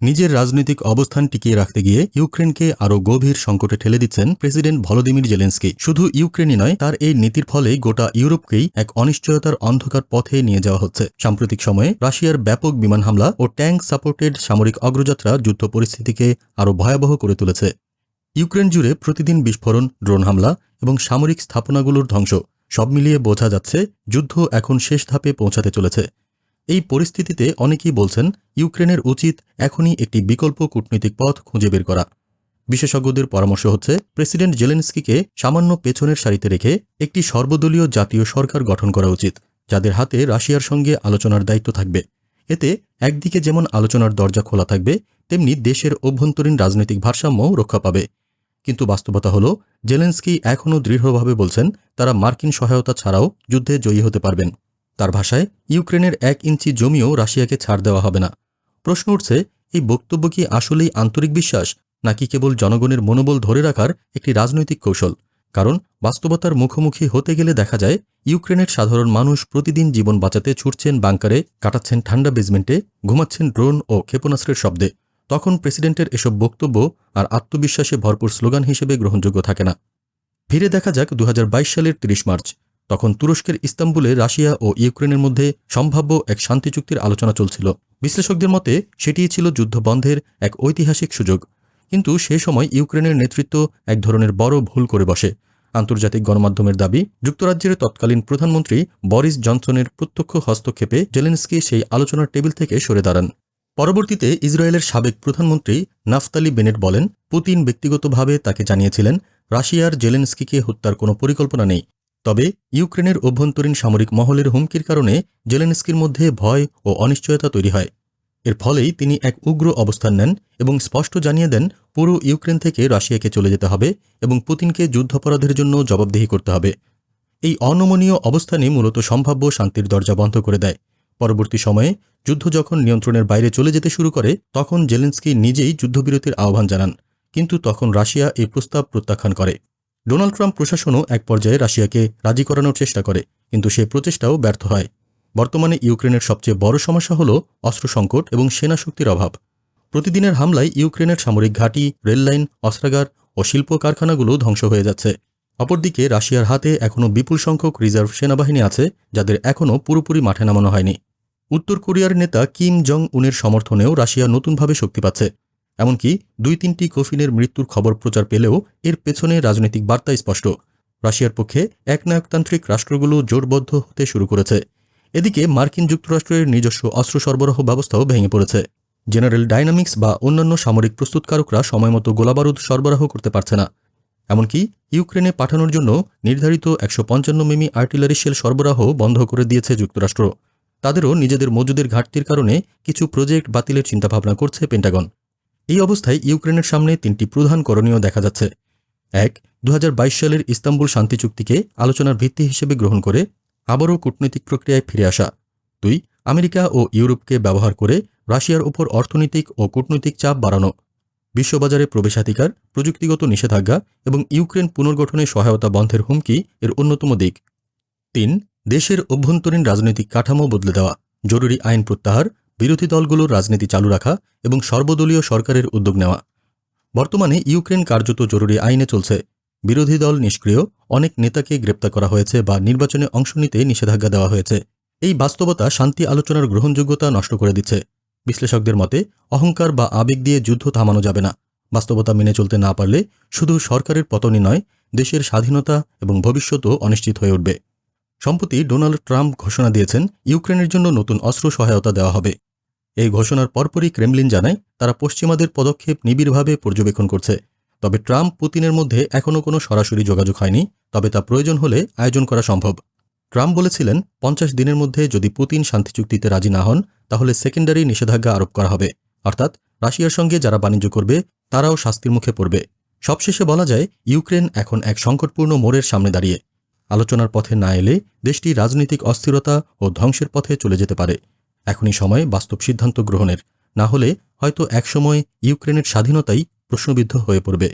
নিজের রাজনৈতিক অবস্থান টিকিয়ে রাখতে গিয়ে ইউক্রেনকে আরও গভীর সংকটে ঠেলে দিচ্ছেন প্রেসিডেন্ট ভলোদিমির জেলেন্সকি। শুধু ইউক্রেনই নয়, তার এই নীতির ফলে গোটা ইউরোপকেই এক অনিশ্চয়তার অন্ধকার পথে নিয়ে যাওয়া হচ্ছে। সাম্প্রতিক সময়ে রাশিয়ার ব্যাপক বিমান হামলা ও ট্যাঙ্ক সাপোর্টেড সামরিক অগ্রযাত্রা যুদ্ধ পরিস্থিতিকে আরও ভয়াবহ করে তুলেছে। ইউক্রেন জুড়ে প্রতিদিন বিস্ফোরণ, ড্রোন হামলা এবং সামরিক স্থাপনাগুলোর ধ্বংস, সব মিলিয়ে বোঝা যাচ্ছে যুদ্ধ এখন শেষ ধাপে পৌঁছাতে চলেছে। এই পরিস্থিতিতে অনেকেই বলছেন, ইউক্রেনের উচিত এখনই একটি বিকল্প কূটনৈতিক পথ খুঁজে বের করা। বিশেষজ্ঞদের পরামর্শ হচ্ছে, প্রেসিডেন্ট জেলেন্সকিকে সামান্য পেছনের সারিতে রেখে একটি সর্বদলীয় জাতীয় সরকার গঠন করা উচিত, যাদের হাতে রাশিয়ার সঙ্গে আলোচনার দায়িত্ব থাকবে। এতে একদিকে যেমন আলোচনার দরজা খোলা থাকবে, তেমনি দেশের অভ্যন্তরীণ রাজনৈতিক ভারসাম্যও রক্ষা পাবে। কিন্তু বাস্তবতা হল, জেলেন্সকি এখনও দৃঢ়ভাবে বলছেন, তারা মার্কিন সহায়তা ছাড়াও যুদ্ধে জয়ী হতে পারবেন। তার ভাষায়, ইউক্রেনের এক ইঞ্চি জমিও রাশিয়াকে ছাড় দেওয়া হবে না। প্রশ্ন উঠছে, এই বক্তব্য কি আসলেই আন্তরিক বিশ্বাস, নাকি কেবল জনগণের মনোবল ধরে রাখার একটি রাজনৈতিক কৌশল? কারণ, বাস্তবতার মুখোমুখি হতে গেলে দেখা যায়, ইউক্রেনের সাধারণ মানুষ প্রতিদিন জীবন বাঁচাতে ছুটছেন বাংকারে, কাটাচ্ছেন ঠান্ডা বেজমেন্টে, ঘুমাচ্ছেন ড্রোন ও ক্ষেপণাস্ত্রের শব্দে। তখন প্রেসিডেন্টের এসব বক্তব্য আর আত্মবিশ্বাসে ভরপুর স্লোগান হিসেবে গ্রহণযোগ্য থাকে না। ফিরে দেখা যাক দু হাজার বাইশ সালের ৩০ মার্চ। তখন তুরস্কের ইস্তাম্বুলে রাশিয়া ও ইউক্রেনের মধ্যে সম্ভাব্য এক শান্তি চুক্তির আলোচনা চলছিল। বিশ্লেষকদের মতে, সেটিই ছিল যুদ্ধ বন্ধের এক ঐতিহাসিক সুযোগ। কিন্তু সে সময় ইউক্রেনের নেতৃত্ব এক ধরনের বড় ভুল করে বসে। আন্তর্জাতিক গণমাধ্যমের দাবি, যুক্তরাজ্যের তৎকালীন প্রধানমন্ত্রী বরিস জনসনের প্রত্যক্ষ হস্তক্ষেপে জেলেন্সকি সেই আলোচনার টেবিল থেকে সরে দাঁড়ান। পরবর্তীতে ইসরায়েলের সাবেক প্রধানমন্ত্রী নাফতালি বেনেট বলেন, পুতিন ব্যক্তিগতভাবে তাকে জানিয়েছিলেন, রাশিয়ার জেলেন্সকিকে হত্যার কোনো পরিকল্পনা নেই। তবে ইউক্রেনের অভ্যন্তরীণ সামরিক মহলের হুমকির কারণে জেলেনস্কির মধ্যে ভয় ও অনিশ্চয়তা তৈরি হয়। এর ফলেই তিনি এক উগ্র অবস্থান নেন এবং স্পষ্ট জানিয়ে দেন, পুরো ইউক্রেন থেকে রাশিয়াকে চলে যেতে হবে এবং পুতিনকে যুদ্ধাপরাধের জন্য জবাবদিহি করতে হবে। এই অনমনীয় অবস্থানই মূলত সম্ভাব্য শান্তির দরজা বন্ধ করে দেয়। পরবর্তী সময়ে যুদ্ধ যখন নিয়ন্ত্রণের বাইরে চলে যেতে শুরু করে, তখন জেলেন্সকি নিজেই যুদ্ধবিরতির আহ্বান জানান, কিন্তু তখন রাশিয়া এই প্রস্তাব প্রত্যাখ্যান করে। ডোনাল্ড ট্রাম্প প্রশাসনও এক পর্যায়ে রাশিয়াকে রাজি করানোর চেষ্টা করে, কিন্তু সে প্রচেষ্টাও ব্যর্থ হয়। বর্তমানে ইউক্রেনের সবচেয়ে বড় সমস্যা হল অস্ত্র সংকট এবং সেনা শক্তির অভাব। প্রতিদিনের হামলায় ইউক্রেনের সামরিক ঘাঁটি, রেললাইন, অস্ত্রাগার ও শিল্প কারখানাগুলো ধ্বংস হয়ে যাচ্ছে। অপরদিকে, রাশিয়ার হাতে এখনও বিপুল সংখ্যক রিজার্ভ সেনাবাহিনী আছে, যাদের এখনও পুরোপুরি মাঠে নামানো হয়নি। উত্তর কোরিয়ার নেতা কিম জং উনের সমর্থনেও রাশিয়া নতুনভাবে শক্তি পাচ্ছে। এমনকি দুই তিনটি কফিনের মৃত্যুর খবর প্রচার পেলেও এর পেছনে রাজনৈতিক বার্তা স্পষ্ট। রাশিয়ার পক্ষে একনায়কতান্ত্রিক রাষ্ট্রগুলো জোরবদ্ধ হতে শুরু করেছে। এদিকে মার্কিন যুক্তরাষ্ট্রের নিজস্ব অস্ত্র সরবরাহ ব্যবস্থাও ভেঙে পড়েছে। জেনারেল ডাইনামিক্স বা অন্যান্য সামরিক প্রস্তুতকারকরা সময়মতো গোলাবারুদ সরবরাহ করতে পারছে না। এমনকি ইউক্রেনে পাঠানোর জন্য নির্ধারিত একশো পঞ্চান্ন মিমি আর্টিলারি শেল সরবরাহ বন্ধ করে দিয়েছে যুক্তরাষ্ট্র। তাদেরও নিজেদের মজুদের ঘাটতির কারণে কিছু প্রজেক্ট বাতিলের চিন্তাভাবনা করছে পেন্টাগন। এই অবস্থায় ইউক্রেনের সামনে তিনটি প্রধান করণীয় দেখা যাচ্ছে। এক দু সালের ইস্তাম্বুল শান্তি চুক্তিকে আলোচনার ভিত্তি হিসেবে গ্রহণ করে আবারও কূটনৈতিক প্রক্রিয়ায় ফিরে আসা। দুই, আমেরিকা ও ইউরোপকে ব্যবহার করে রাশিয়ার ওপর অর্থনৈতিক ও কূটনৈতিক চাপ বাড়ানো। বিশ্ববাজারে প্রবেশাধিকার, প্রযুক্তিগত নিষেধাজ্ঞা এবং ইউক্রেন পুনর্গঠনে সহায়তা বন্ধের হুমকি এর অন্যতম দিক। তিন, দেশের অভ্যন্তরীণ রাজনৈতিক কাঠামো বদলে দেওয়া, জরুরি আইন প্রত্যাহার বিরোধী দলগুলোর রাজনীতি চালু রাখা এবং সর্বদলীয় সরকারের উদ্যোগ নেওয়া। বর্তমানে ইউক্রেন কার্যত জরুরি আইনে চলছে। বিরোধী দল নিষ্ক্রিয়, অনেক নেতাকে গ্রেপ্তার করা হয়েছে বা নির্বাচনে অংশ নিতে নিষেধাজ্ঞা দেওয়া হয়েছে। এই বাস্তবতা শান্তি আলোচনার গ্রহণযোগ্যতা নষ্ট করে দিচ্ছে। বিশ্লেষকদের মতে, অহংকার বা আবেগ দিয়ে যুদ্ধ থামানো যাবে না। বাস্তবতা মেনে চলতে না পারলে শুধু সরকারের পতনই নয়, দেশের স্বাধীনতা এবং ভবিষ্যতও অনিশ্চিত হয়ে উঠবে। সম্প্রতি ডোনাল্ড ট্রাম্প ঘোষণা দিয়েছেন, ইউক্রেনের জন্য নতুন অস্ত্র সহায়তা দেওয়া হবে। এই ঘোষণার পরপরই ক্রেমলিন জানায়, তারা পশ্চিমাদের পদক্ষেপ নিবিড়ভাবে পর্যবেক্ষণ করছে। তবে ট্রাম্প পুতিনের মধ্যে এখনও কোনো সরাসরি যোগাযোগ হয়নি, তবে তা প্রয়োজন হলে আয়োজন করা সম্ভব। ট্রাম্প বলেছিলেন, পঞ্চাশ দিনের মধ্যে যদি পুতিন শান্তি চুক্তিতে রাজি না হন, তাহলে সেকেন্ডারি নিষেধাজ্ঞা আরোপ করা হবে। অর্থাৎ, রাশিয়ার সঙ্গে যারা বাণিজ্য করবে, তারাও শাস্তির মুখে পড়বে। সবশেষে বলা যায়, ইউক্রেন এখন এক সংকটপূর্ণ মোড়ের সামনে দাঁড়িয়ে। আলোচনার পথে না এলে দেশটি রাজনৈতিক অস্থিরতা ও ধ্বংসের পথে চলে যেতে পারে। এখনই সময় বাস্তব সিদ্ধান্ত গ্রহণের। না হলে হয়তো একসময় ইউক্রেনের স্বাধীনতাই প্রশ্নবিদ্ধ হয়ে পড়বে।